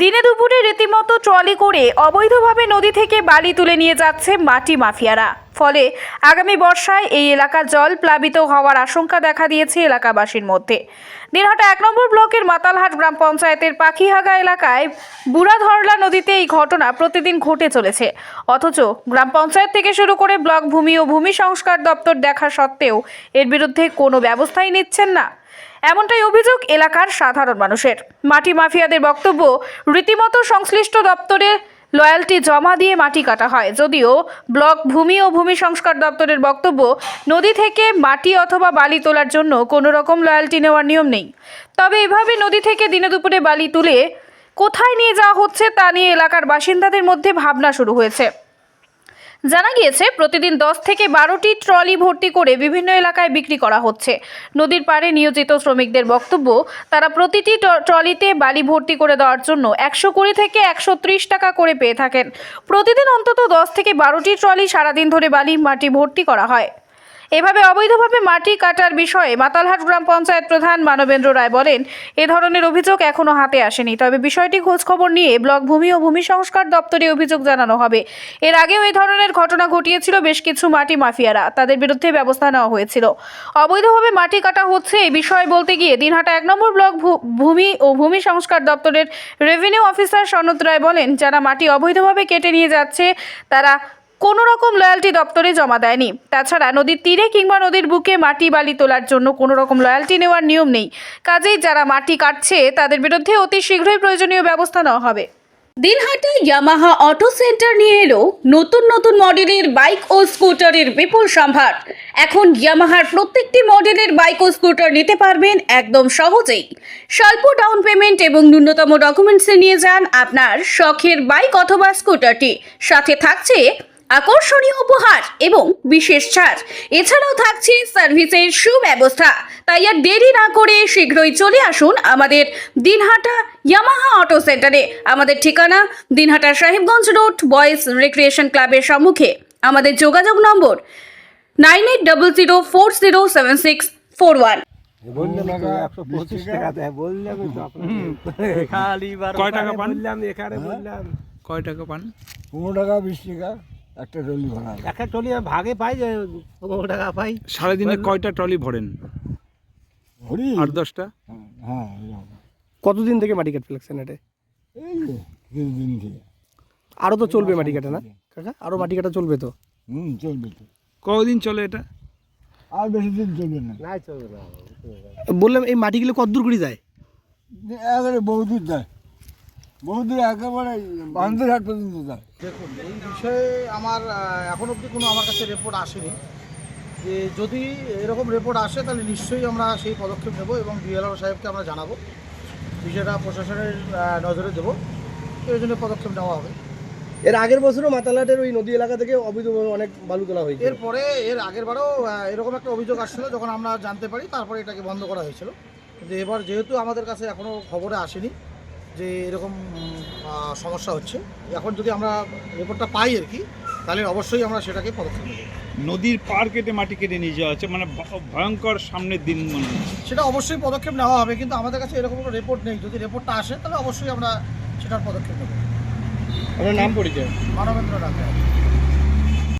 দিনে দুপুরে রীতিমতো ট্রলি করে অবৈধভাবে নদী থেকে বালি তুলে নিয়ে যাচ্ছে মাটি মাফিয়ারা। ফলে আগামী বর্ষায় এই এলাকা জল প্লাবিত হওয়ার আশঙ্কা দেখা দিয়েছে এলাকাবাসীর মধ্যে। দিনহাটা এক নম্বর ব্লকের মাতালহাট গ্রাম পঞ্চায়েতের পাখিহাগা এলাকায় বুড়াধরলা নদীতে এই ঘটনা প্রতিদিন ঘটে চলেছে। অথচ গ্রাম পঞ্চায়েত থেকে শুরু করে ব্লক ভূমি ও ভূমি সংস্কার দপ্তর দেখা সত্ত্বেও এর বিরুদ্ধে কোনো ব্যবস্থাই নিচ্ছেন না। এমনটাই অভিযোগ এলাকার সাধারণ মানুষের। মাটি মাফিয়াদের বক্তব্য, রীতিমতো সংশ্লিষ্ট দপ্তরে লয়ালটি জমা দিয়ে মাটি কাটা হয়। যদিও ব্লক ভূমি ও ভূমি সংস্কার দপ্তরের বক্তব্য, নদী থেকে মাটি অথবা বালি তোলার জন্য কোনো রকম লয়ালটি নেওয়ার নিয়ম নেই। তবে এভাবে নদী থেকে দিনে দুপুরে বালি তুলে কোথায় নিয়ে যাওয়া হচ্ছে তা নিয়ে এলাকার বাসিন্দাদের মধ্যে ভাবনা শুরু হয়েছে। জানা গিয়েছে, প্রতিদিন দশ থেকে বারোটি ট্রলি ভর্তি করে বিভিন্ন এলাকায় বিক্রি করা হচ্ছে। নদীর পাড়ে নিয়োজিত শ্রমিকদের বক্তব্য, তারা প্রতিটি ট্রলিতে বালি ভর্তি করে দেওয়ার জন্য একশো কুড়ি থেকে একশো ত্রিশ টাকা করে পেয়ে থাকেন। প্রতিদিন অন্তত দশ থেকে বারোটি ট্রলি সারাদিন ধরে বালি মাটি ভর্তি করা হয়। এভাবে অবৈধভাবে মাটি কাটার বিষয়ে মাতালহাট গ্রাম পঞ্চায়েত প্রধান মানবেন্দ্র রায় বলেন, এ ধরনের অভিযোগ এখনও হাতে আসেনি। তবে বিষয়টি খোঁজখবর নিয়ে ব্লক ভূমি ও ভূমি সংস্কার দপ্তরে অভিযোগ জানানো হবে। এর আগেও এই ধরনের ঘটনা ঘটিয়েছিল বেশ কিছু মাটি মাফিয়ারা। তাদের বিরুদ্ধে ব্যবস্থা নেওয়া হয়েছিল। অবৈধভাবে মাটি কাটা হচ্ছে এই বিষয়ে বলতে গিয়ে দিনহাটা এক নম্বর ব্লক ভূমি ও ভূমি সংস্কার দপ্তরের রেভিনিউ অফিসার সনদ রায় বলেন, যারা মাটি অবৈধভাবে কেটে নিয়ে যাচ্ছে, তারা কোনো রকম লয়ালটি দপ্তরে জমা দেয়নি। তাছাড়া নদীর তীরে কিংবা নদীর বুকে মাটি বালি তোলার জন্য কোনো রকম লয়ালটি নেওয়ার নিয়ম নেই। কাজেই যারা মাটি কাটছে, তাদের বিরুদ্ধে অতি শীঘ্রই প্রয়োজনীয় ব্যবস্থা নেওয়া হবে। দিনহাটে ইয়ামাহা অটো সেন্টার নিয়ে এলো নতুন নতুন মডেলের বাইক ও স্কুটারের বিপুল সম্ভার। এখন ইয়ামাহার প্রত্যেকটি মডেলের বাইক ও স্কুটার নিতে পারবেন একদম সহজেই। স্বল্প ডাউন পেমেন্ট এবং ন্যূনতম ডকুমেন্টসে নিয়ে যান আপনার শখের বাইক অথবা স্কুটারটি। সাথে থাকছে আকর্ষণীয় উপহার এবং বিশেষ ছাড় এছাড়াও থাকছে সার্ভিসের সুব্যবস্থা। তাই আর দেরি না করে শীঘ্রই চলে আসুন আমাদের দিনহাটা ইয়ামাহা অটো সেন্টারে। আমাদের ঠিকানা Dinhata Sahebganj road boys recreation ক্লাবের সম্মুখে। আমাদের যোগাযোগ নম্বর nine eight double zero four zero seven six four one. বার কয় টাকা পান? বললাম। কয় টাকা পান? পনেরো টাকা বিশ টাকা। একটা টলি ভাড়া একটা আমি ভাগে পাই যে পনেরো টাকা পাই। সারাদিনে কয়টা ট্রলি ভরেন? ভরি? আট দশটা? হ্যাঁ এরকম। কতদিন থেকে মাটি কাটতে লাগছেন এটা এই কিছুদিন থেকে। আরও তো চলবে মাটি কাটা না? কাকা আরও মাটি কাটা চলবে তো? হুম চলবে তো। কদিন চলে এটা? আর বেশি দিন চলবে না। নাই চলবে না। বললাম এই মাটিগুলো কত দূর করে যায়? একেবারে বহুদূর যায়। বহুদূর একেবারে বান্ধব হাট পর্যন্ত যায়। দেখুন এই বিষয়ে আমার এখন অবধি কোনো আমার কাছে রিপোর্ট আসেনি। যে যদি এরকম রিপোর্ট আসে তাহলে নিশ্চয়ই আমরা সেই পদক্ষেপ নেব এবং ডিএলআর সাহেবকে আমরা জানাব। বিষয়টা প্রশাসনের নজরে দেবো। এই জন্য পদক্ষেপ নেওয়া হবে। এর আগের বছরও মাতালাটের ওই নদী এলাকা থেকে অবৈধভাবে অনেক বালু তোলা হয়েছে এরপরে এর আগের বারেও এরকম একটা অভিযোগ আসছিল যখন আমরা জানতে পারি তারপরে এটাকে বন্ধ করা হয়েছিল। কিন্তু এবার যেহেতু আমাদের কাছে এখনও খবরে আসেনি যে এরকম সমস্যা হচ্ছে। এখন যদি আমরা রিপোর্টটা পাই আর কি তাহলে অবশ্যই আমরা সেটাকে পদক্ষেপ নেব। নদীর পার কেটে মাটি কেটে নিয়ে যাওয়া হচ্ছে মানে ভয়ঙ্কর সামনের দিন মনে সেটা অবশ্যই পদক্ষেপ নেওয়া হবে কিন্তু আমাদের কাছে এরকম কোনো রিপোর্ট নেই। যদি রিপোর্টটা আসে তাহলে অবশ্যই আমরা সেটার পদক্ষেপ নেব। আপনার নাম পরিচয়? মানবেন্দ্র ডাক্তার